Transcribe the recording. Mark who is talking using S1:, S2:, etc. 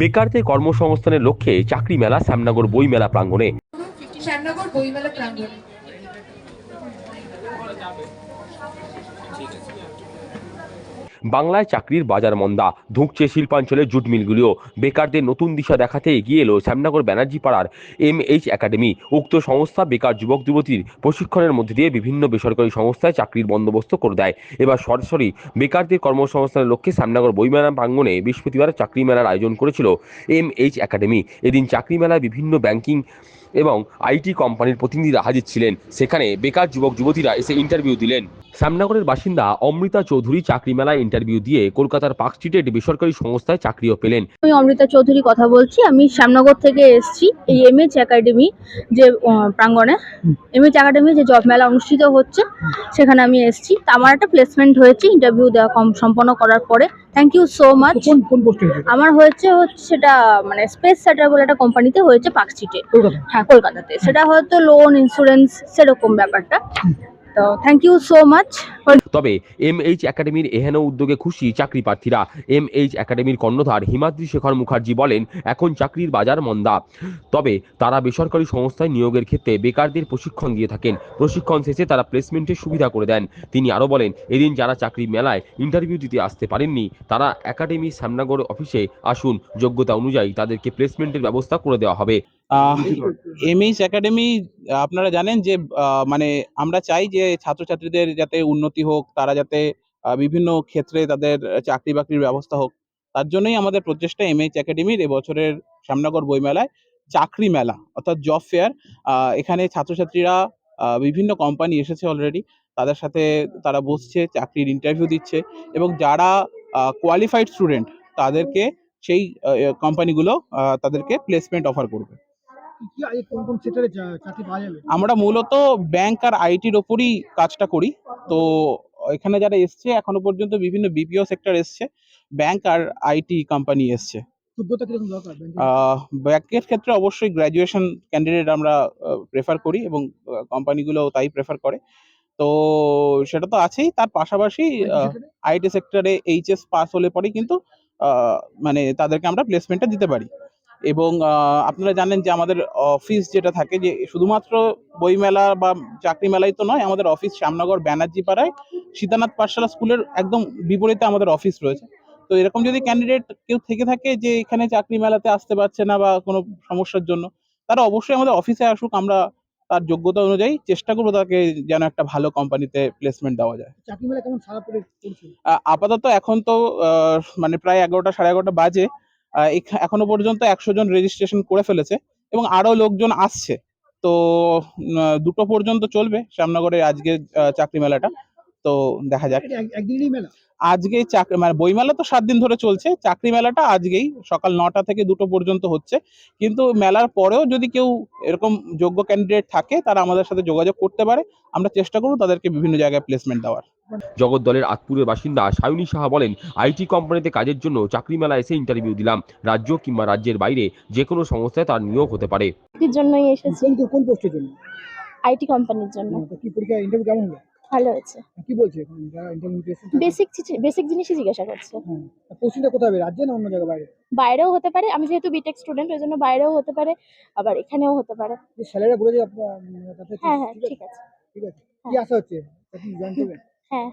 S1: বেকারদের কর্মসংস্থানের লক্ষ্যে চাকরি মেলা শ্যামনগর বই মেলা প্রাঙ্গণে।
S2: শ্যামনগর বইমেলা প্রাঙ্গণে।
S1: বাংলায় চাকরির বাজার মন্দা। ধুঁকছে শিল্পাঞ্চলের জুট মিলগুলিও। বেকারদের নতুন দিশা দেখাতে এগিয়ে এলো শ্যামনগর ব্যানার্জি পাড়ার এম এইচ একাডেমি। উক্ত সংস্থা বেকার যুবক যুবতীর প্রশিক্ষণের মধ্যে দিয়ে বিভিন্ন বেসরকারি সংস্থায় চাকরির বন্দোবস্ত করে দেয়। এবার সরাসরি বেকারদের কর্মসংস্থানের লক্ষ্যে শ্যামনগর বইমেলা প্রাঙ্গণে বৃহস্পতিবার চাকরি মেলার আয়োজন করেছিল এম এইচ একাডেমি। এদিন চাকরি মেলায় বিভিন্ন ব্যাংকিং এবং আইটি কোম্পানির প্রতিনিধিরা হাজির ছিলেন। সেখানে বেকার যুবক, যুবতীরা এসে ইন্টারভিউ দিলেন। শ্যামনগরের বাসিন্দা অমৃতা চৌধুরী চাকরি মেলায় ইন্টারভিউ দিয়ে কলকাতার পার্ক স্ট্রিটে একটি বেসরকারি সংস্থায় চাকরিও পেলেন।
S3: আমি অমৃতা চৌধুরী কথা বলছি। আমি শ্যামনগর থেকে এসেছি এই এম এমএচ একাডেমি যে প্রাঙ্গণে। এমএচ একাডেমি যে জব মেলা অনুষ্ঠিত হচ্ছে, সেখানে আমি এসেছি। আমার একটা প্লেসমেন্ট হয়েছে ইন্টারভিউ দেওয়া কম- সম্পন্ন করার পরে। থ্যাংক ইউ সো মাচ
S4: কোন কোন পোস্টে
S3: আমার হয়েছে হচ্ছে সেটা মানে স্পেস সেটার বলে একটা কোম্পানিতে হয়েছে
S4: কলকাতা
S3: হ্যাঁ কলকাতাতে। সেটা হয়তো লোন ইন্স্যুরেন্স সেরকম ব্যাপারটা।
S1: তবে এম এইচ একাডেমির এহেন উদ্যোগে খুশি চাকরি প্রার্থীরা। এম এইচ একাডেমির কর্ণধার হিমাদ্রি শেখর মুখার্জি বলেন, এখন চাকরির বাজার মন্দা। তবে তারা বেসরকারি সংস্থায় নিয়োগের ক্ষেত্রে বেকারদের প্রশিক্ষণ দিয়ে থাকেন। প্রশিক্ষণ শেষে তারা প্লেসমেন্টের সুবিধা করে দেন। তিনি আরও বলেন, এদিন যারা চাকরি মেলায় ইন্টারভিউ দিতে আসতে পারেননি, তারা একাডেমি শ্যামনগর অফিসে আসুন। যোগ্যতা অনুযায়ী তাদেরকে প্লেসমেন্টের ব্যবস্থা করে দেওয়া হবে।
S5: এমএইচ একাডেমি আপনারা জানেন যে মানে আমরা চাই যে ছাত্রছাত্রীদের যাতে উন্নতি হোক তারা যাতে বিভিন্ন ক্ষেত্রে তাদের চাকরি বাকরির ব্যবস্থা হোক। তার জন্যই আমাদের প্রচেষ্টা এমএইচ একাডেমির এবছরের শ্যামনগর বইমেলায় চাকরি মেলা অর্থাৎ জব ফেয়ার এখানে ছাত্রছাত্রীরা বিভিন্ন কোম্পানি এসেছে অলরেডি তাদের সাথে তারা বসছে চাকরির ইন্টারভিউ দিচ্ছে এবং যারা কোয়ালিফাইড স্টুডেন্ট তাদেরকে সেই কোম্পানিগুলো তাদেরকে প্লেসমেন্ট অফার করবে। আমরা মূলত ব্যাংক আর আইটির ওপরই কাজটা করি। তো এখানে যারা এসছে এখনও পর্যন্ত বিভিন্ন বিপিও সেক্টর এসছে ব্যাংক আর আইটি কোম্পানি এসছে। ব্যাংকের ক্ষেত্রে অবশ্যই গ্র্যাজুয়েশন ক্যান্ডিডেট আমরা প্রেফার করি এবং কোম্পানিগুলো তাই প্রেফার করে। তো সেটা তো আছেই তার পাশাপাশি আইটি সেক্টরে? এইচএস পাস হলে পরেই কিন্তু মানে তাদেরকে আমরা প্লেসমেন্টটা দিতে পারি। এবং আপনারা জানেন যে আমাদের অফিস যেটা থাকে যে শুধুমাত্র বইমেলা বা চাকরি মেলাই তো নয় আমাদের অফিস শ্যামনগর ব্যানার্জি পাড়ায় সীতানাথ পাঠশালা স্কুলের একদম বিপরীতে আমাদের অফিস রয়েছে। তো এরকম যদি ক্যান্ডিডেট কেউ থেকে থাকে যে এখানে চাকরি মেলাতে আসতে পারছে না বা কোনো সমস্যার জন্য তারা অবশ্যই আমাদের অফিসে আসুক আমরা তার যোগ্যতা অনুযায়ী চেষ্টা করব তাকে যেন একটা ভালো কোম্পানিতে প্লেসমেন্ট দেওয়া যায়। আপাতত এখন তো আহ, মানে প্রায় এগারোটা সাড়ে এগারোটা বাজে। এখনও পর্যন্ত একশো জন রেজিস্ট্রেশন করে ফেলেছে এবং আরও লোকজন আসছে। তো দুটো পর্যন্ত চলবে শ্যামনগরে আজকে চাকরি মেলাটা তো দেখা যাক। আজকে চাকরি মানে বইমেলা তো সাত দিন ধরে চলছে। চাকরি মেলাটা আজকেই সকাল নটা থেকে দুটো পর্যন্ত হচ্ছে। কিন্তু মেলার পরেও যদি কেউ এরকম যোগ্য ক্যান্ডিডেট থাকে তারা আমাদের সাথে যোগাযোগ করতে পারে। আমরা চেষ্টা করব তাদেরকে বিভিন্ন জায়গায় প্লেসমেন্ট দেওয়ার।
S1: জগদ্দলের আতপুরের বাসিন্দা সায়নী সাহা বলেন আইটি কোম্পানিতে কাজের জন্য চাকরি মেলা এসে ইন্টারভিউ দিলাম। রাজ্য কিংবা রাজ্যের বাইরে যে কোনো সংস্থায় তার নিয়োগ হতে পারে।
S6: জন্যই এসেছি।
S4: কোন কোন পোস্টের জন্য?
S6: আইটি কোম্পানির জন্য।
S4: কি পরীক্ষা ইন্টারভিউ কেমন হলো?
S6: ভালো হয়েছে।
S4: কি বলছে এখন? যারা ইন্টারভিউ দিয়েছে
S6: বেসিক বেসিক জিনিসই জিজ্ঞাসা করছে।
S4: হ্যাঁ পোস্টিংটা কোথায়? হবে রাজ্যে না অন্য জায়গায় বাইরে?
S6: বাইরেও হতে পারে। আমি যেহেতু বিটেক স্টুডেন্ট ওই জন্য বাইরেও হতে পারে আবার এখানেও হতে পারে।
S4: যে স্যালারি বলে যে আপনার
S6: হ্যাঁ হ্যাঁ
S4: ঠিক আছে?
S6: ঠিক আছে।
S4: কি আশা হচ্ছে? আপনি জানতে
S6: হ্যাঁ।